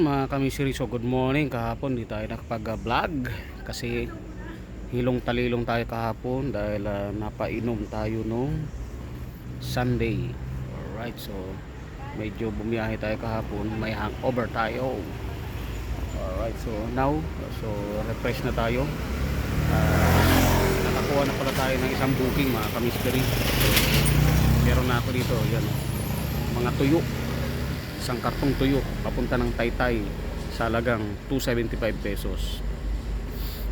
kamisiri, so good morning. Kahapon di tayo nakapag-vlog kasi hilong talilong tayo kahapon dahil ah, napainom tayo nung Sunday. Alright, so medyo bumiyahe tayo kahapon. May hangover tayo. Alright, so now, so refresh na tayo. Ah, nakakuha na pala tayo ng isang booking mga kamisiri. Meron na ako dito, yan. Mga tuyo isang kartong tuyo papunta ng Taytay sa halagang 275 pesos.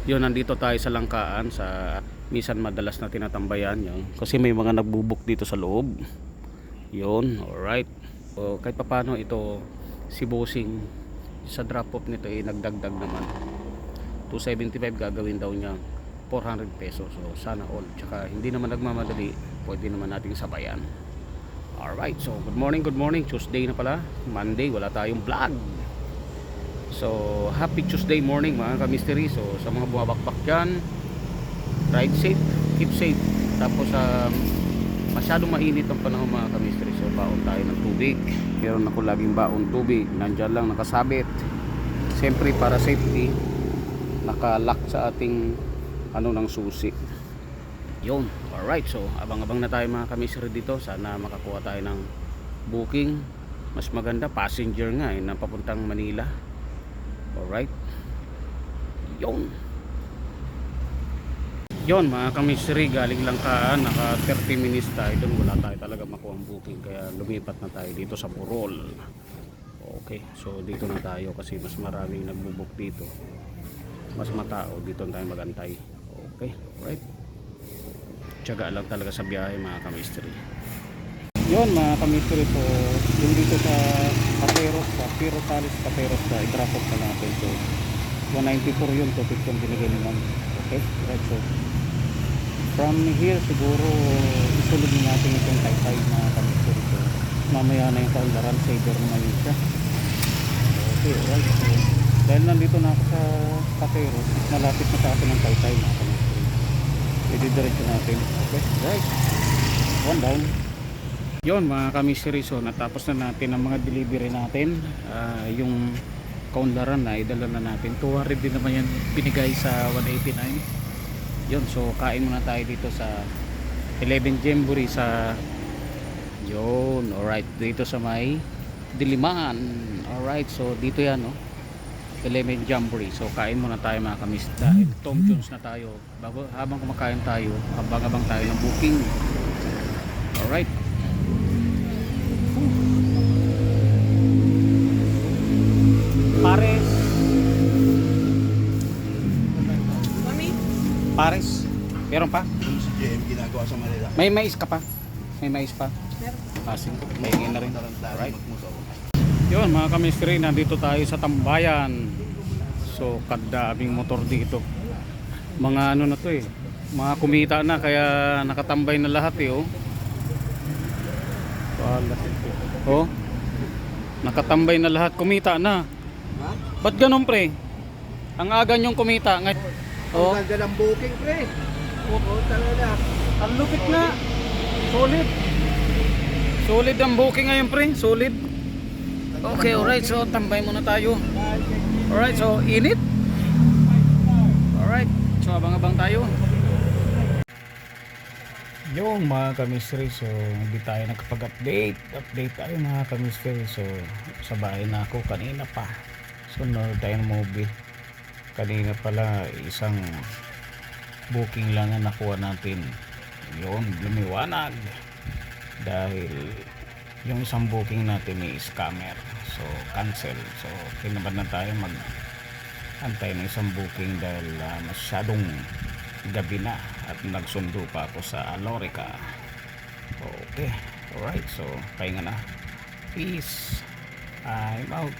Yun nandito tayo sa Langkaan sa misan madalas na tinatambayan yun. Kasi may mga nagbubuk dito sa loob. Yun alright. So, kahit papano ito si Bossing sa drop off nito eh nagdagdag naman. 275 gagawin daw niya 400 pesos. So sana all. Tsaka hindi naman nagmamadali pwede naman nating sabayan Alright, so good morning, good morning. Tuesday na pala. Monday, wala tayong vlog. So, happy Tuesday morning mga ka-mystery. So, sa mga bumabakbak dyan, ride safe, keep safe. Tapos, um, masyadong mainit ang panahon mga ka-mystery. So, baon tayo ng tubig. Meron ako laging baon tubig. Nandyan lang nakasabit. Siyempre, para safety, nakalock sa ating ano ng susi. Yun. Alright. So, abang-abang na tayo mga kamisero dito. Sana makakuha tayo ng booking. Mas maganda. Passenger nga eh. Na papuntang Manila. Alright. Yun. Yun mga kamiseri. Galing lang ka. Naka 30 minutes tayo. Doon wala tayo talaga makuha ang booking. Kaya lumipat na tayo dito sa Burol. Okay. So, dito na tayo. Kasi mas maraming nagbubook dito. Mas matao. Dito na tayo magantay. Okay. Alright tiyaga lang talaga sa biyahe mga kamistry yun mga kamistry po yung dito sa Pateros sa Piro Salis Pateros sa i-drop off na natin so 194 yun to yung binigay naman okay right so from here siguro isulog na natin itong taytay mga kamistry so mamaya na yung kaundaran saver naman yun siya. Okay right so dahil nandito na ako sa Pateros malapit na sa atin ang taytay mga kamistry i-diretso natin okay right. One down. Yon mga kamisiri so natapos na natin ang mga delivery natin. Ah, yung kaunlaran na idala na natin. 200 din naman yan binigay sa 189 yon so kain muna tayo dito sa 11 Jamboree sa yon alright dito sa may Diliman. Alright so dito yan no 11 Jamboree. So kain muna tayo mga kamis dahil Tom Jones na tayo. Bago, habang kumakain tayo, habang-habang tayo ng booking. Alright. Pares. Pares. Meron pa? Yung si JM ginagawa sa Manila. May mais ka pa? May mais pa? Meron. Passing. May na rin. Magmusaw. Yun mga kamistri, nandito tayo sa Tambayan. So, kadaming motor dito. Mga ano na to eh. Mga kumita na kaya nakatambay na lahat eh oh. Oh. Nakatambay na lahat, kumita na. Ba't ganun pre? Ang aga niyong kumita. Ngay oh. Ang ganda ng booking, pre. Oo, talaga. Ang lupit na. Solid. Solid ang booking ngayon pre. Solid. Okay, alright. So, tambay muna tayo. Alright, so init. Alright, so abang-abang tayo. Yung mga kamistry, so hindi tayo nakapag-update. Update tayo mga kamistry. So sa bahay na ako kanina pa. So nanood tayo ng movie. Kanina pala isang booking lang ang nakuha natin. Yun, lumiwanag. Dahil yung isang booking natin may scammer. So cancel. So kinabad na tayo mag antay ng isang booking dahil ah, masyadong gabi na at nagsundo pa ako sa Alorica. Okay. Alright. So pahinga na. Peace. I'm out